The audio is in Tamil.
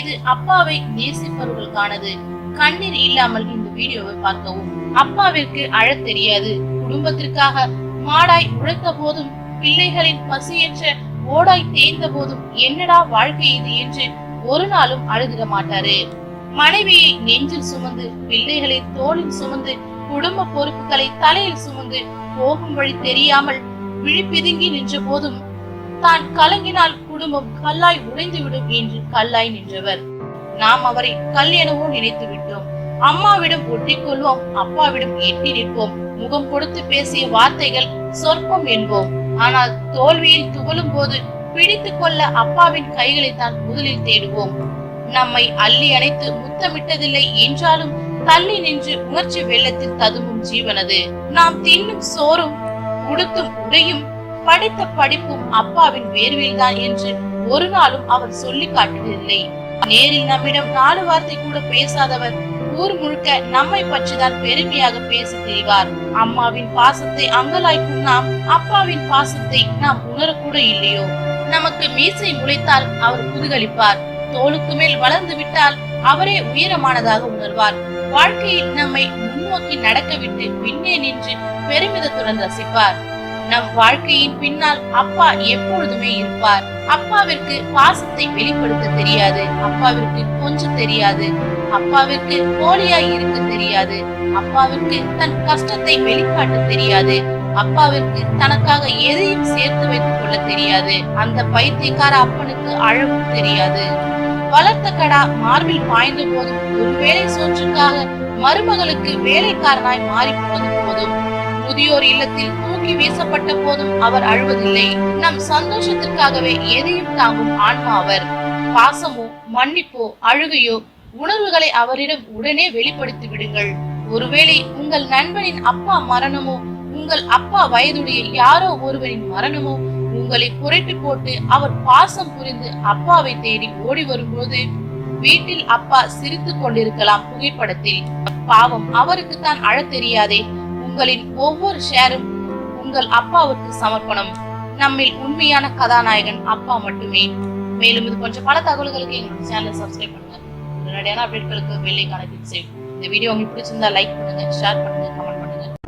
இது அப்பாவை நேசிப்பவர்களுக்கானது கண்ணீர் இல்லாமல் இந்த வீடியோவை பார்க்கவும். அப்பாவிற்கு அழ தெரியாது. குடும்பத்திற்காக மாடாய் உழைத்த போதும் பிள்ளைகளின் பசியற்ற ஓடாய் தேய்ந்த போதும் என்னடா வாழ்க்கை இது என்று ஒரு நாளும் அழுதிட மாட்டாரு. மனைவியை நெஞ்சில் சுமந்து பிள்ளைகளை தோளில் சுமந்து குடும்ப பொறுப்புகளை தலையில் சுமந்து போகும் வழி தெரியாமல் விழிப்பிதுங்கி நின்ற போதும் தான் கலங்கினால் குடும்பம் கல்லாய் உடைந்துவிடும் என்று கல்லாய் நின்றவர். நாம் அவரை கல் எனவோ நினைத்து விட்டோம். அம்மாவிடம் ஒட்டிக்கொள்வோம் அப்பாவிடம் எட்டி நிற்போம். முகம் கொடுத்து பேசிய வார்த்தைகள் சொற்பம் என்போம். ஆனால் தோல்வியில் துவளும் போது பிடித்துக் கொள்ள அப்பாவின் கைகளை தான் முதலில் தேடுவோம். நம்மை அள்ளி அணைத்து முத்தமிட்டதில்லை என்றாலும் தள்ளி நின்று உணர்ச்சி வெள்ளத்தில் ததும்பும் ஜீவனது. நாம் தின்னும் சோறும் உடுத்தும் உடையும் படித்த படிப்பும் அப்பாவின் வேர்வில்தான் என்று ஒரு நாளும் அவர் சொல்லி காட்டுவதில்லை நேரில் நம்மிடம் நாலு வார்த்தை கூட பேசாதவர். ஊர் முழுக்க நம்மை பற்றிதான் பெருமையாக பேசி தெரிவார். அம்மாவின் பாசத்தை அங்கலாய்க்கும் நாம் அப்பாவின் பாசத்தை நாம் உணரக்கூட இல்லையோ? நமக்கு மீசை முளைத்தால் அவர் புதுகளிப்பார் தோளுக்கு மேல் வளர்ந்து விட்டால் அவரே உயரமானதாக உணர்வார். வாழ்க்கையில் நம்மை முன்னோக்கி நடக்கவிட்டு பின்னே நின்று பெருமிதத்துடன் ரசிப்பார். நம் வாழ்க்கையின் பின்னால் அப்பா எப்பொழுதுமே இருப்பார். அப்பாவிற்கு பாசத்தை வெளிப்படுத்த தெரியாது. அப்பாவிற்கு கொஞ்சம் தெரியாது. அப்பாவிற்கு போலியாய் இருக்க தெரியாது. அப்பாவிற்கு தன் கஷ்டத்தை வெளிக்காட்ட தெரியாது. அப்பாவிற்கு தனக்காக எதையும் சேர்த்து வைத்துக் கொள்ள தெரியாது. அந்த பைத்தியக்கார அப்பனுக்கு அழகும் தெரியாது. வளர்த்த கடா மார்பில் பாய்ந்த போதும் ஒருவேளை சோற்றுக்காக மருமகளுக்கு வேலைக்காரனாய் மாறி போனது போதும் முதியோர் இல்லத்தில் தூக்கி வீசப்பட்ட போதும் அவர் அழுவதில்லை. நம் சந்தோஷத்திற்காகவே எதையும் தாங்கும் ஆன்மா அவர். பாசமோ மன்னிப்போ அழுகையோ உணர்வுகளை அவரிடம் உடனே வெளிப்படுத்தி விடுங்கள். ஒருவேளை உங்கள் நண்பனின் அப்பா மரணமோ உங்கள் அப்பா வயதுடைய யாரோ ஒருவரின் மரணமோ உங்களை புரட்டி போட்டு அவர் பாசம் புரிந்து அப்பாவை தேடி ஓடி வரும்போது வீட்டில் அப்பா சிரித்துக் கொண்டிருக்கலாம் புகைப்படத்தில். பாவம் அவருக்கு தான் அழ தெரியாதே. உங்களின் ஒவ்வொரு ஷேரும் உங்கள் அப்பாவுக்கு சமர்ப்பணம். நம்மில் உண்மையான கதாநாயகன் அப்பா மட்டுமே. மேலும் இது போன்ற பல தகவல்களுக்கு எங்களோட சேனலை சப்ஸ்கிரைப் பண்ணுங்க. உடனடியான அப்டேட்களுக்கு வெள்ளை கணக்கு செய்யும் இந்த வீடியோ உங்களுக்கு பிடிச்சிருந்தா லைக் பண்ணுங்க ஷேர் பண்ணுங்க கமெண்ட்